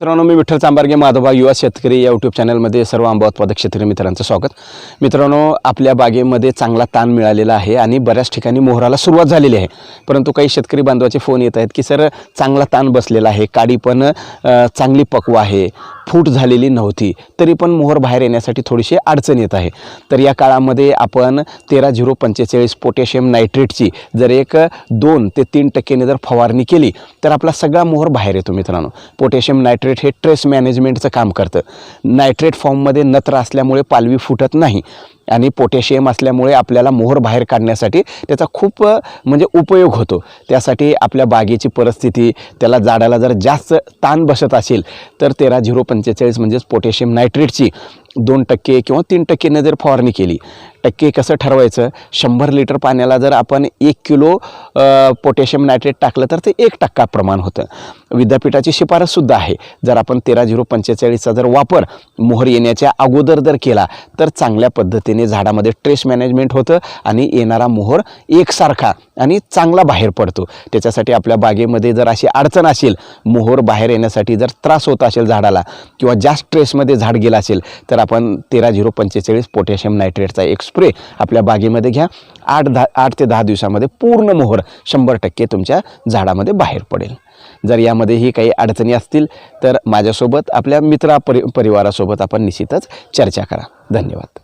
मित्रांनो मी विठ्ठल चांबारगे माधोबा युवा शेतकरी या यूट्यूब चॅनलमध्ये सर्व आंबा उत्पादक शेतकरी मित्रांचं स्वागत. मित्रांनो आपल्या बागेमध्ये चांगला ताण मिळालेला आहे आणि बऱ्याच ठिकाणी मोहराला सुरुवात झालेली आहे. परंतु काही शेतकरी बांधवाचे फोन येत आहेत की सर चांगला ताण बसलेला आहे. काडी पण चांगली पक्व आहे. फूट झालेली नव्हती. तरी पण मोहर बाहेर येण्यासाठी थोडीशी अडचण येत आहे. तर या काळामध्ये आपण तेरा झिरो पंचेचाळीस पोटॅशियम नायट्रेटची जर एक दोन ते तीन टक्केने जर फवारणी केली तर आपला सगळा मोहर बाहेर येतो मित्रांनो. पोटॅशियम नायट्रेट हे ट्रेस मॅनेजमेंटचं काम करतं. नायट्रेट फॉर्ममध्ये नत्र असल्यामुळे पालवी फुटत नाही. आणि पोटॅशियम असल्यामुळे आपल्याला मोहर बाहेर काढण्यासाठी त्याचा खूप म्हणजे उपयोग होतो. त्यासाठी आपल्या बागेची परिस्थिती त्याला झाडाला जर जास्त ताण बसत असेल तर तेरा झिरो पंचेचाळीस म्हणजेच पोटॅशियम नायट्रेटची दोन टक्के किंवा तीन टक्केने जर फवारणी केली टक्के कसं ठरवायचं? शंभर लिटर पाण्याला जर आपण एक किलो पोटॅशियम नायट्रेट टाकलं तर ते एक टक्का प्रमाण होतं. विद्यापीठाची शिफारससुद्धा आहे. जर आपण तेरा झिरो पंचेचाळीसचा जर वापर मोहर येण्याच्या अगोदर जर केला तर चांगल्या पद्धतीने झाडामध्ये ट्रेस मॅनेजमेंट होतं आणि येणारा मोहर एकसारखा आणि चांगला बाहेर पडतो. त्याच्यासाठी आपल्या बागेमध्ये जर अशी अडचण असेल मोहर बाहेर येण्यासाठी जर त्रास होत असेल झाडाला किंवा जास्त ट्रेसमध्ये झाड गेलं असेल तर आपण तेरा झिरो पंचेचाळीस पोटॅशियम नायट्रेटचा एक स्प्रे आपल्या बागेमध्ये घ्या. आठ दहा आठ ते दहा दिवसामध्ये पूर्ण मोहर शंभर टक्के तुमच्या झाडामध्ये बाहेर पडेल. जर यामध्येही काही अडचणी असतील तर माझ्यासोबत आपल्या मित्रा परि परिवारासोबत आपण निश्चितच चर्चा करा. धन्यवाद.